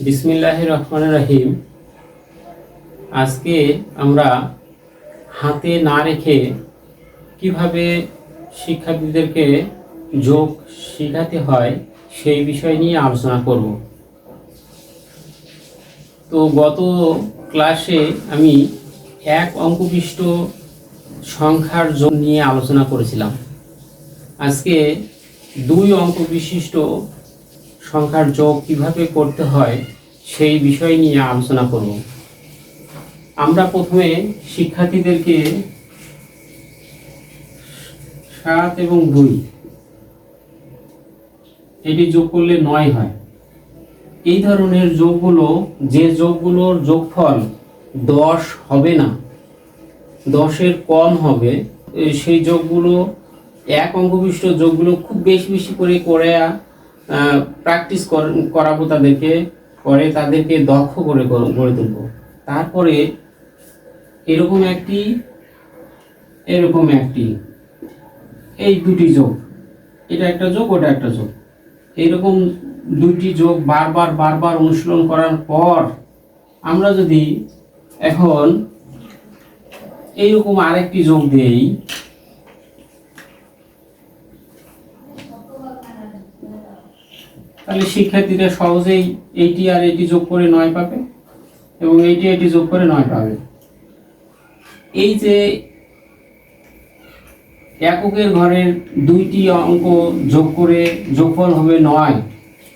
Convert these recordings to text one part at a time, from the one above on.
বিসমিল্লাহ রহমান রহিম। আজকে আমরা হাতে না রেখে কীভাবে শিক্ষার্থীদেরকে যোগ শেখাতে হয় সেই বিষয় নিয়ে আলোচনা করব। তো গত ক্লাসে আমি এক অঙ্কবিষ্ট সংখ্যার যোগ নিয়ে আলোচনা করেছিলাম। আজকে দুই অঙ্ক বিশিষ্ট সংখ্যার যোগ কীভাবে করতে হয় সেই বিষয় নিয়ে আলোচনা করব। আমরা প্রথমে শিক্ষার্থীদেরকে সাত এবং দুই, এটি যোগ করলে নয় হয়। এই ধরনের যোগগুলো, যে যোগগুলোর যোগফল দশ হবে না, দশের কম হবে সেই যোগগুলো, এক অঙ্কবিষ্ট যোগগুলো খুব বেশি বেশি করে করে প্র্যাকটিস করাবো তাদেরকে করে তাদেরকে দক্ষ করে গড়- তুলবো। তারপরে এরকম একটি এরকম একটি, এই দুটি যোগ। এটা একটা যোগ, ওটা একটা যোগ। এইরকম দুটি যোগ বারবার বারবার অনুশীলন করার পর আমরা যদি এখন এইরকম আরেকটি যোগ দেই তাহলে শিক্ষার্থীরা সহজেই এইটি আর এইটি যোগ করে নয় পাবে এবং এইটি এটি যোগ করে নয় পাবে। এই যে এককের ঘরের দুইটি অঙ্ক যোগ করে যোগফল হবে নয়,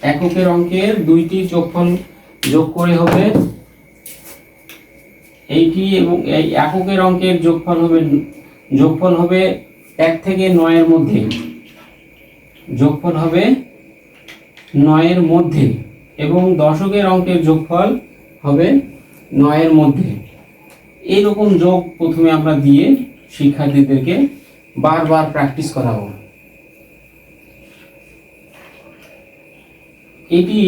এককের অঙ্কের দুইটি যোগফল যোগ করে হবে এইটি এবং এই এককের অঙ্কের যোগফল হবে যোগফল হবে এক থেকে নয়ের মধ্যে। যোগফল হবে নয়ের মধ্যে এবং দশকের অঙ্কের যোগফল হবে নয়ের মধ্যে। এইরকম যোগ প্রথমে আমরা দিয়ে শিক্ষার্থীদেরকে বারবার প্র্যাকটিস করাবো। এটি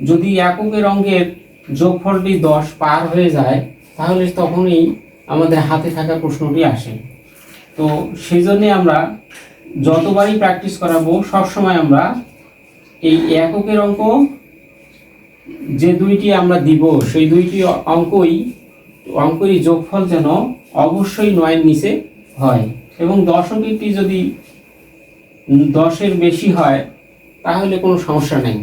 যদি এককের অঙ্কের যোগফলটি দশ পার হয়ে যায়, তাহলে তখনই আমাদের হাতে থাকা প্রশ্নটি আসে। তো সেই জন্যে আমরা যতবারই প্র্যাকটিস করাবো, সবসময় আমরা এই এককের অঙ্ক, যে দুইটি আমরা দিব, সেই দুইটি অঙ্কই অঙ্কই যোগফল যেন অবশ্যই নয়ের নিচে হয়। এবং দশমিকটি যদি দশের বেশি হয়, তাহলে কোনো সমস্যা নেই।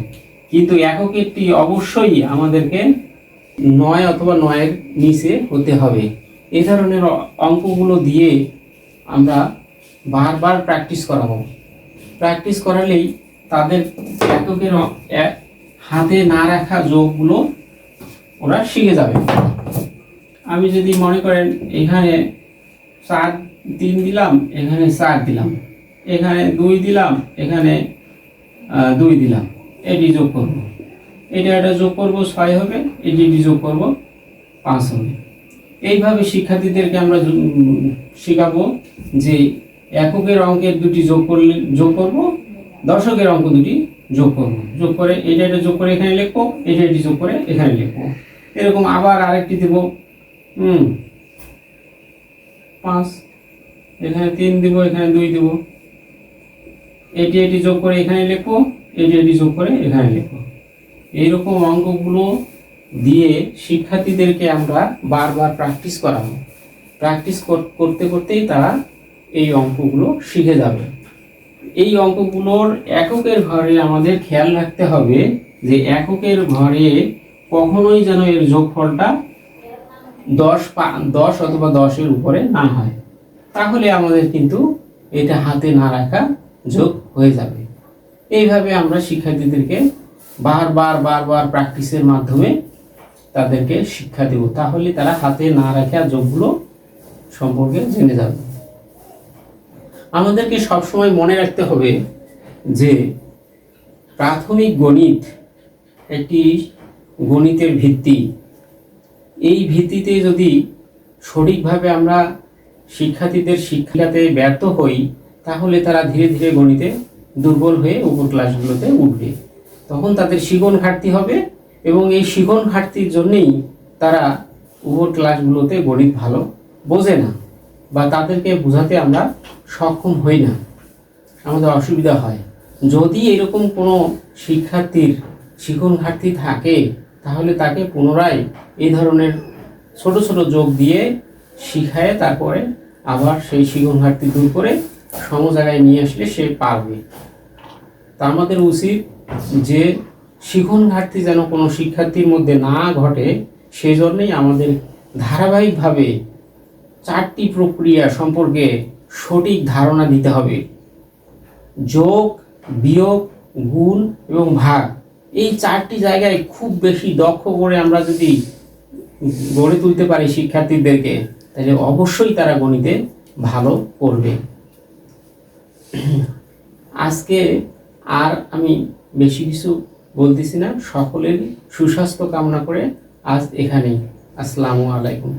কিন্তু এককেরটি অবশ্যই আমাদেরকে নয় অথবা নয়ের নিচে হতে হবে। এ ধরনের অঙ্কগুলো দিয়ে আমরা বারবার প্র্যাকটিস করাবো। প্র্যাকটিস করালেই তাদের এককের হাতে না রাখা যোগগুলো ওরা শিখে যাবে। আমি যদি মনে করেন এখানে চার তিন দিলাম, এখানে চার দিলাম, এখানে দুই দিলাম, এখানে দুই দিলাম, এটি যোগ করব। এটা এটা যোগ করব, ছয় হবে, এটি এটি যোগ করব, পাঁচ হবে। এইভাবে শিক্ষার্থীদেরকে আমরা শেখাবো যে এককের অঙ্কের দুটি যোগ করলে, যোগ করব দশকের অঙ্ক দুটি যোগ করব। যোগ করে এটা এটা যোগ করে এখানে লিখব, এটা এটি যোগ করে এখানে লিখব। এরকম আবার আরেকটি দেব, হুম, পাঁচ, এখানে তিন দিব, এখানে দুই দিব। এটি এটি যোগ করে এখানে লিখব, এটি এটি যোগ করে এখানে লিখব। এইরকম অঙ্কগুলো দিয়ে শিক্ষার্থীদেরকে আমরা বারবার প্র্যাকটিস করাবো। প্র্যাকটিস করতে, করতেই তারা এই অঙ্কগুলো শিখে যাবে। এই অঙ্কগুলোর এককের ঘরে আমাদের খেয়াল রাখতে হবে যে এককের ঘরে কখনোই যেন এর যোগফলটা দশ দশ অথবা দশের উপরে না হয়। তাহলে আমাদের কিন্তু এটা হাতে না রাখা যোগ হয়ে যাবে। এইভাবে আমরা শিক্ষার্থীদেরকে বারবার বারবার প্র্যাকটিসের মাধ্যমে তাদেরকে শিক্ষা দেব। তাহলে তারা হাতে না রাখা যোগগুলো সম্পর্কে জেনে যাবে। আমাদেরকে সবসময় মনে রাখতে হবে যে প্রাথমিক গণিত একটি গণিতের ভিত্তি। এই ভিত্তিতে যদি সঠিকভাবে আমরা শিক্ষার্থীদের শিক্ষাতে ব্যর্থ হই, তাহলে তারা ধীরে ধীরে গণিতে দুর্বল হয়ে উপর ক্লাসগুলোতে উঠবে। তখন তাদের শিখন ঘাটতি হবে এবং এই শিখন ঘাটতির জন্যেই তারা উপর ক্লাসগুলোতে গণিত ভালো বোঝে না। বা তাদেরকে বোঝাতে আমরা সক্ষম হই না। আমাদের অসুবিধা হয়। যদি এরকম কোনো শিক্ষার্থীর শিখন ঘাটতি থাকে, তাহলে তাকে পুনরায় এই ধরনের ছোট ছোট যোগ দিয়ে শিখায় তারপরে আবার সেই শিখন ঘাটতি দূর করে সম জায়গায় নিয়ে আসলে সে পারবে। তা আমাদের উচিত যে শিখন ঘাটতি যেন কোনো শিক্ষার্থীর মধ্যে না ঘটে সেই জন্যই আমাদের ধারাবাহিকভাবে চারটি প্রক্রিয়া সম্পর্কে সঠিক ধারণা দিতে হবে। যোগ, বিয়োগ, গুণ এবং ভাগ। এই চারটি জায়গায় খুব বেশি দক্ষ করে আমরা যদি গড়ে তুলতে পারি শিক্ষার্থীদেরকে, তাহলে অবশ্যই তারা গণিতে ভালো করবে। আজকে আর আমি বেশি কিছু বলতেছি না। সকলেরই সুস্বাস্থ্য কামনা করে আজ এখানেই। আসসালামু আলাইকুম।